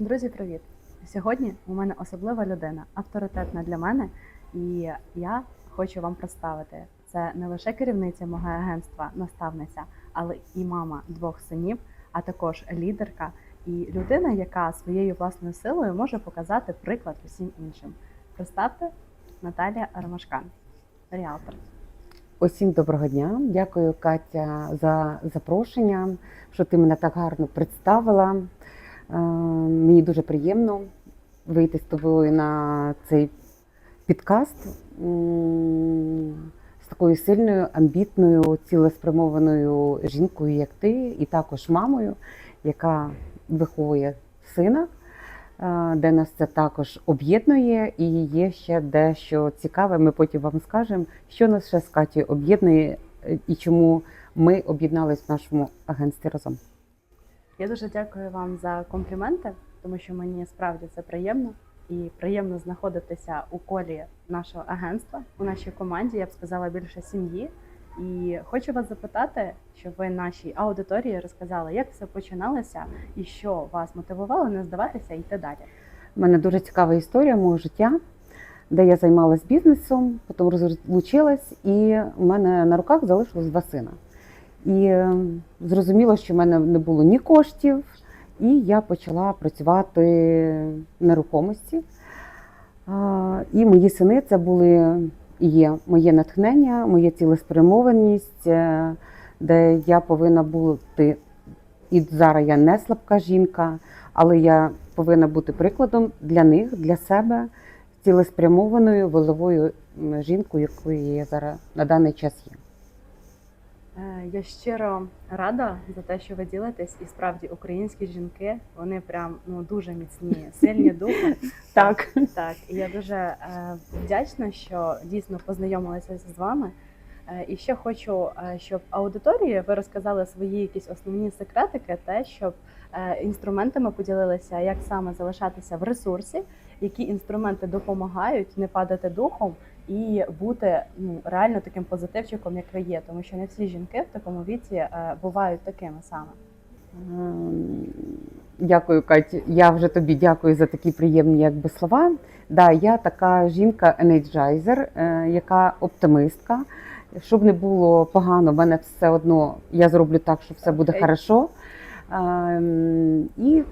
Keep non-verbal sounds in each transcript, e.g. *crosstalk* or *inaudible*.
Друзі, привіт! Сьогодні у мене особлива людина, авторитетна для мене, і я хочу вам представити. Це не лише керівниця мого агентства, наставниця, але і мама двох синів, а також лідерка і людина, яка своєю власною силою може показати приклад усім іншим. Представте Наталія Ромашкан, реалтор. Усім доброго дня. Дякую, Катя, за запрошення, що ти мене так гарно представила. Е, Мені дуже приємно вийти з тобою на цей підкаст з такою сильною, амбітною, цілеспрямованою жінкою, як ти, і також мамою, яка виховує сина, е, де нас це також об'єднує, і є ще дещо цікаве. Ми потім вам скажемо, що нас ще з Катєю об'єднує е, і чому ми об'єднались в нашому агентстві разом. Я дуже дякую вам за компліменти, тому що мені справді це приємно і приємно знаходитися у колі нашого агентства, у нашій команді, я б сказала, більше сім'ї. І хочу вас запитати, щоб ви нашій аудиторії розказали, як все починалося і що вас мотивувало не здаватися і йти далі. У мене дуже цікава історія мого життя, де я займалась бізнесом, потім розлучилась, і в мене на руках залишилось два сина. І е, зрозуміло, що в мене не було ні коштів, і я почала працювати в нерухомості. І мої сини це були і є моє натхнення, моя цілеспрямованість, е, де я повинна бути. І зараз я не слабка жінка, але я повинна бути прикладом для них, для себе, цілеспрямованою волевою м, жінкою, якою я зараз на даний час є. Е, Я щиро рада за те, що ви ділитесь, і справді українські жінки вони прям ну дуже міцні, сильні духом. *laughs* Так. Так, і я дуже е, вдячна, що дійсно познайомилася з вами. Е, і ще хочу, щоб аудиторії ви розказали свої якісь основні секретики, те, щоб інструментами поділилися, як саме залишатися в ресурсі, які інструменти допомагають не падати духом і бути ну реально таким позитивчиком, як ви є, тому що не всі жінки в такому віці е, бувають такими саме. Ем, Дякую, Катю. Я вже тобі дякую за такі приємні якби, слова. Да, я така жінка енерджайзер, яка оптимистка. Щоб не було погано, в мене все одно я зроблю так, що все буде Окей. хорошо. Ем, І,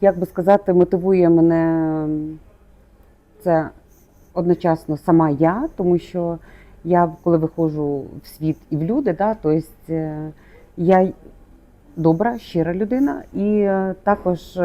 як би сказати, мотивує мене це одночасно сама я, тому що я, коли виходжу в світ і в люди, да, то есть, е, я добра, щира людина, і е, також е,